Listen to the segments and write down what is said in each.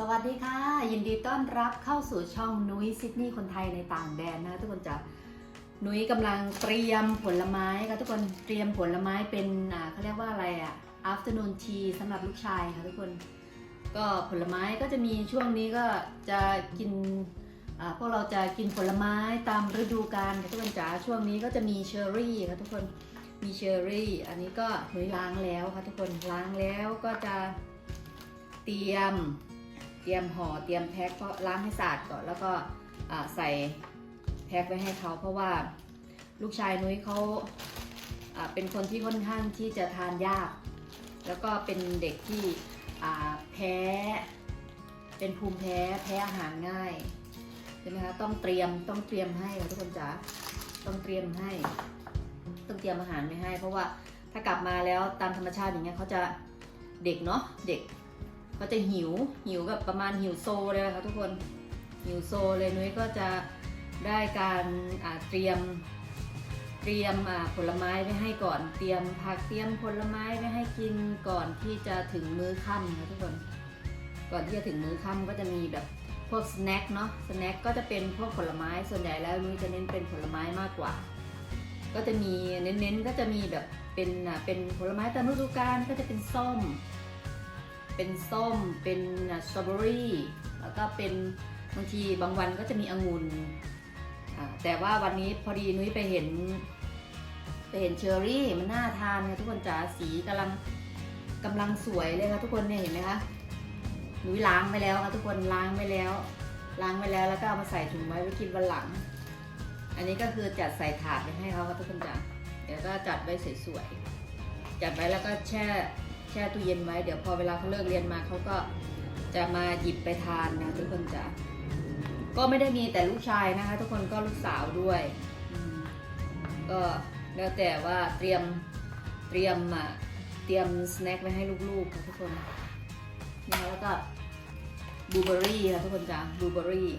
สวัสดีค่ะ ยินดีต้อนรับเข้าสู่ช่องนุ้ยซิดนีย์คนไทยในต่างแดนนะคะทุกคนจะนุ้ยกำลังเตรียมผลไม้ค่ะทุกคนเตรียมผลไม้เป็นเขาเรียกว่าอะไรอะ afternoon tea สำหรับลูกชายค่ะทุกคน ก็ผลไม้ก็จะมีช่วงนี้ก็จะกินพวกเราจะกินผลไม้ตามฤดูกาลค่ะทุกคนจ๋าช่วงนี้ก็จะมีเชอร์รี่ค่ะทุกคนมีเชอร์รี่ อันนี้ก็นุ้ยล้างแล้วค่ะทุกคนล้างแล้วก็จะเตรียม เตรียมห่อเตรียมแพ็คก็ล้างให้สะอาดก่อนแล้วก็ใส่แพ็คไว้ให้เขาเพราะว่าลูกชายนุ้ยเขาเป็นคนที่ค่อนข้างที่จะทานยาก แล้วก็เป็นเด็กที่แพ้ เป็นภูมิแพ้แพ้อาหารง่ายใช่ไหมคะต้องเตรียมต้องเตรียมให้ค่ะทุกคนจ๋าต้องเตรียมให้ต้องเตรียมอาหารไว้ให้ เพราะว่าถ้ากลับมาแล้วตามธรรมชาติอย่างเงี้ยเขาจะเด็กเนาะเด็ก ก็จะหิวหิวแบบประมาณหิวโซเลยนะคะทุกคนหิวโซเลยนุ้ยก็จะได้การเตรียมเตรียมผลไม้ไว้ให้ก่อน เตรียมผักเตรียมผลไม้ไว้ให้กินก่อนที่จะถึงมื้อค่ำนะทุกคนก่อนที่จะถึงมื้อค่ำก็จะมีแบบพวกสแน็คเนาะสแน็คก็จะเป็นพวกผลไม้ส่วนใหญ่แล้วนุ้ยจะเน้นเป็นผลไม้มากกว่า ก็จะมีเน้นๆก็จะมีแบบเป็นเป็นผลไม้ตามฤดูกาลก็จะเป็นส้ม เป็นส้ม เป็นสตรอเบอรี่ แล้วก็เป็นบางทีบางวันก็จะมีองุ่นแต่ว่าวันนี้พอดีนุ้ยไปเห็น ไปเห็นเชอร์รี่มันน่าทานค่ะทุกคนจ๋าสีกำลังกำลังสวยเลยค่ะทุกคนเนี่ยเห็นไหมคะนุ้ยล้างไปแล้วค่ะทุกคนล้างไปแล้ว ล้างไปแล้วแล้วก็เอามาใส่ถุงไว้ไว้กินวันหลัง อันนี้ก็คือจัดใส่ถาดไปให้เขาค่ะทุกคนจ๋าเดี๋ยวก็จัดไว้สวยๆจัดไว้แล้วก็แช่ ช่ตู้เย็นไว้ เดี๋ยวพอเวลาเขาเลิกเรียนมาเขาก็จะมาหยิบไปทานนะทุกคนจ้ะก็ไม่ได้มีแต่ลูกชายนะคะ ทุกคนก็ลูกสาวด้วยก็แล้วแต่ว่าเตรียมเตรียมอะเตรียมสแน็คไว้ให้ลูกๆค่ะทุกคนนี่แล้วก็บลูเบอรี่ค่ะทุกคนจ้ะบลูเบอรี่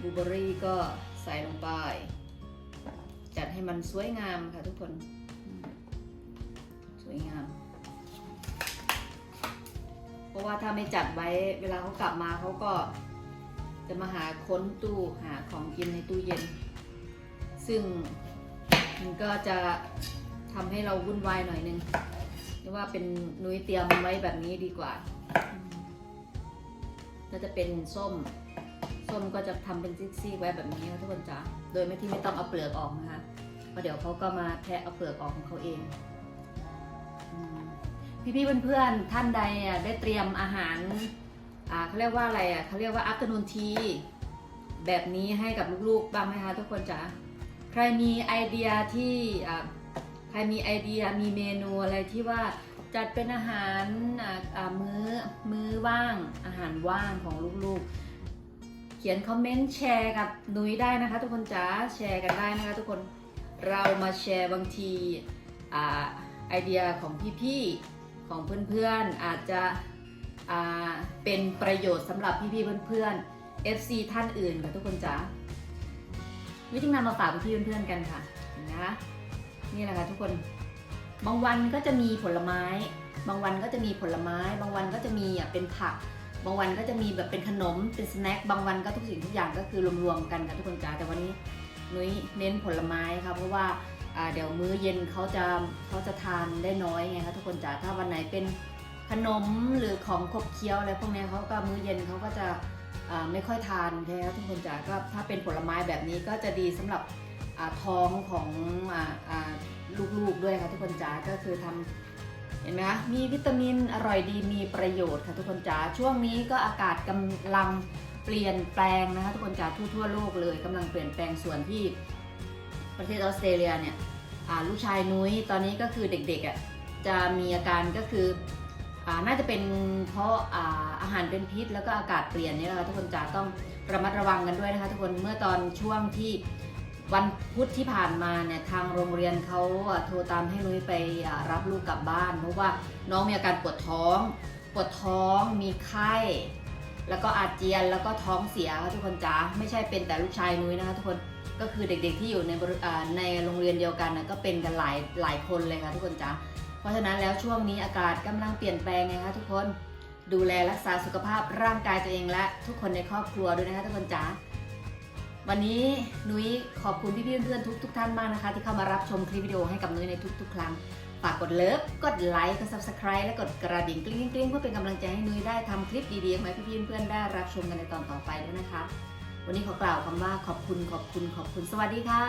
บลูเบอรี่ก็ใส่ลงไป จัดให้มันสวยงามค่ะทุกคน สวยงามะว่าถ้าไม่จัดไว้เวลาเขากลับมาเขาก็ จะมาหาค้นตู้หาของกินในตู้เย็น ซึ่งมันก็จะทำให้เราวุ่นวายหน่อยนึงเรียกว่าเป็นนุ้ยเตรียมไว้แบบนี้ดีกว่าก็จะเป็นส้ม ส้มก็จะทำเป็นซีกๆไว้แบบนี้ทุกคนจ๋าโดยไม่ที่ไม่ต้องเอาเปลือกออกนะคะเพราะเดี๋ยวเขาก็มาแทะเอาเปลือกออกของเขาเอง พี่ๆเพื่อนๆท่านใดได้เตรียมอาหารเขาเรียกว่าอะไรอะเขาเรียกว่า afternoon tea แบบนี้ให้กับลูกๆบ้างไหมคะทุกคนจ๋าใครมีไอเดียที่ใครมีไอเดียมีเมนูอะไรที่ว่าจัดเป็นอาหารมื้อมื้อว่างอาหารว่างของลูกๆ เขียนคอมเมนต์แชร์กับนุ้ยได้นะคะ ทุกคนจ๋าแชร์กันได้นะคะทุกคนเรามาแชร์บางทีอไอเดียของพี่ๆ ของเพื่อนๆอาจจะเป็นประโยชน์สำหรับพี่ๆเพื่อนๆ FC ท่านอื่นค่ะทุกคนจ๋าวิธีนำมาฝากพี่เพื่อนๆกันค่ะนะนี่แหละค่ะทุกคนบางวันก็จะมีผลไม้ บางวันก็จะมีผลไม้ บางวันก็จะมีอะเป็นผัก บางวันก็จะมีแบบเป็นขนมเป็นสแน็คบางวันก็ทุกสิ่งทุกอย่างก็คือรวมๆกันค่ะทุกคนจ๋าแต่วันนี้นุ้ยเน้นผลไม้ค่ะเพราะว่า เดี๋ยวมื้อเย็นเขาจะเขาจะทานได้น้อยไงคะทุกคนจ๋าถ้าวันไหนเป็นขนมหรือของขบเคี้ยวอะไรพวกนี้เขาก็มื้อเย็นเขาก็จะไม่ค่อยทานใช่ไหมคะทุกคนจ๋าก็ถ้าเป็นผลไม้แบบนี้ก็จะดีสำหรับท้องของลูกๆด้วยค่ะทุกคนจ๋าก็คือทำเห็นไหมคะมีวิตามินอร่อยดีมีประโยชน์ค่ะทุกคนจ๋าช่วงนี้ก็อากาศกำลังเปลี่ยนแปลงนะคะทุกคนจ๋าทั่วทั่วโลกเลยกำลังเปลี่ยนแปลงส่วนที่ประเทศออสเตรเลียเนี่ย ลูกชายนุ้ยตอนนี้ก็คือเด็กๆอะจะมีอาการก็คืออน่าจะเป็นเพราะอาอาหารเป็นพิษ แล้วก็อากาศเปลี่ยนนี่ยนะคะทุกคนจะต้องระมัดระวังกันด้วยนะคะทุกคนเมื่อตอนช่วงที่วันพุธที่ผ่านมาเนี่ยทางโรงเรียนเขาโทรตามให้นุ้ยไปรับลูกกลับบ้านเพราะว่าน้องมีอาการปวดท้อง ปวดท้องมีไข้ แล้วก็อาเจียนแล้วก็ท้องเสียค่ะทุกคนจ้าไม่ใช่เป็นแต่ลูกชายนุ้ยนะคะทุกคนก็คือเด็กๆที่อยู่ในในโรงเรียนเดียวกันนะก็เป็นกันหลายหลายคนเลยค่ะทุกคนจ้าเพราะฉะนั้นแล้วช่วงนี้อากาศกำลังเปลี่ยนแปลงไงคะทุกคนดูแลรักษาสุขภาพร่างกายตัวเองและทุกคนในครอบครัวด้วยนะคะทุกคนจ๋าวันนี้นุ้ยขอบคุณพี่ๆเพื่อนๆทุกๆท่านมากนะคะ ที่เข้ามารับชมคลิปวิดีโอให้กับนุ้ยในทุก ๆ ครั้ง ฝากกดเลิฟ กดไลค์ กด subscribe และกดกระดิ่งกริ๊งกริ๊งเพื่อเป็นกำลังใจให้นุ้ยได้ทำคลิปดีๆมาให้พี่ๆเพื่อนๆได้รับชมกันในตอนต่อไปด้วยนะคะ วันนี้ขอกล่าวคำว่าขอบคุณขอบคุณขอบคุณสวัสดีค่ะ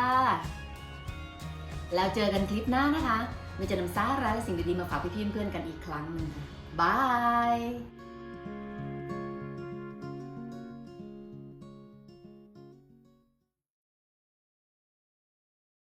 แล้วเจอกันคลิปหน้านะคะนุ้ยจะนำสาระและสิ่งดีๆมาฝากพี่ๆเพื่อนๆกันอีกครั้งหนึงค่ะบาย